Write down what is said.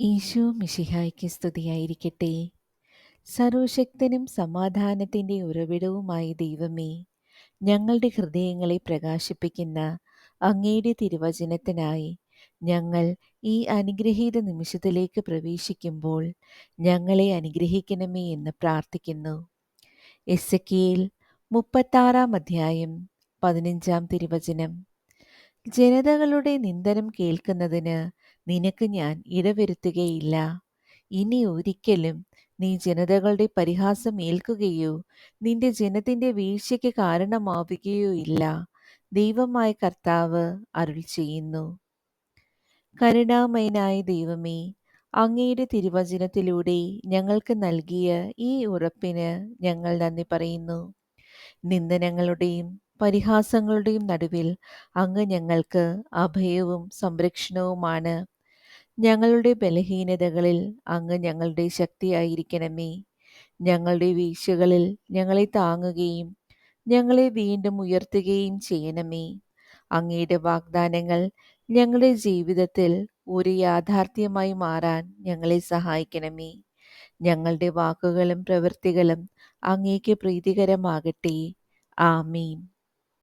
ഈശോ മിഷിഹായ്ക്ക് സ്തുതിയായിരിക്കട്ടെ. സർവശക്തനും സമാധാനത്തിന്റെ ഉറവിടവുമായ ദൈവമേ ഞങ്ങളുടെ ഹൃദയങ്ങളെ പ്രകാശിപ്പിക്കുന്ന അങ്ങയുടെ തിരുവചനത്തിനായി ഞങ്ങൾ ഈ അനുഗ്രഹീത നിമിഷത്തിലേക്ക് പ്രവേശിക്കുമ്പോൾ ഞങ്ങളെ അനുഗ്രഹിക്കണമേ എന്ന് പ്രാർത്ഥിക്കുന്നു. എസ് കെയിൽ മുപ്പത്താറാം അധ്യായം പതിനഞ്ചാം തിരുവചനം. ജനതകളുടെ നിന്ദനം കേൾക്കുന്നതിന് നിനക്ക് ഞാൻ ഇടവരുത്തുകയില്ല. ഇനി ഒരിക്കലും നീ ജനതകളുടെ പരിഹാസം ഏൽക്കുകയോ നിന്റെ ജനത്തിന്റെ വീഴ്ചയ്ക്ക് കാരണമാവുകയോ ഇല്ല. ദൈവമായ കർത്താവ് അരുൾ ചെയ്യുന്നു. കരുണാമയനായ ദൈവമേ അങ്ങയുടെ തിരുവചനത്തിലൂടെ ഞങ്ങൾക്ക് നൽകിയ ഈ ഉറപ്പിന് ഞങ്ങൾ നന്ദി പറയുന്നു. നിന്ദനങ്ങളുടെയും പരിഹാസങ്ങളുടെയും നടുവിൽ അങ്ങ് ഞങ്ങൾക്ക് അഭയവും സംരക്ഷണവുമാണ്. ഞങ്ങളുടെ ബലഹീനതകളിൽ അങ്ങ് ഞങ്ങളുടെ ശക്തിയായിരിക്കണമേ. ഞങ്ങളുടെ വീഴ്ചകളിൽ ഞങ്ങളെ താങ്ങുകയും ഞങ്ങളെ വീണ്ടും ഉയർത്തുകയും ചെയ്യണമേ. അങ്ങയുടെ വാഗ്ദാനങ്ങൾ ഞങ്ങളുടെ ജീവിതത്തിൽ ഒരു യാഥാർത്ഥ്യമായി മാറാൻ ഞങ്ങളെ സഹായിക്കണമേ. ഞങ്ങളുടെ വാക്കുകളും പ്രവൃത്തികളും അങ്ങേക്ക് പ്രീതികരമാകട്ടെ. ആമീൻ.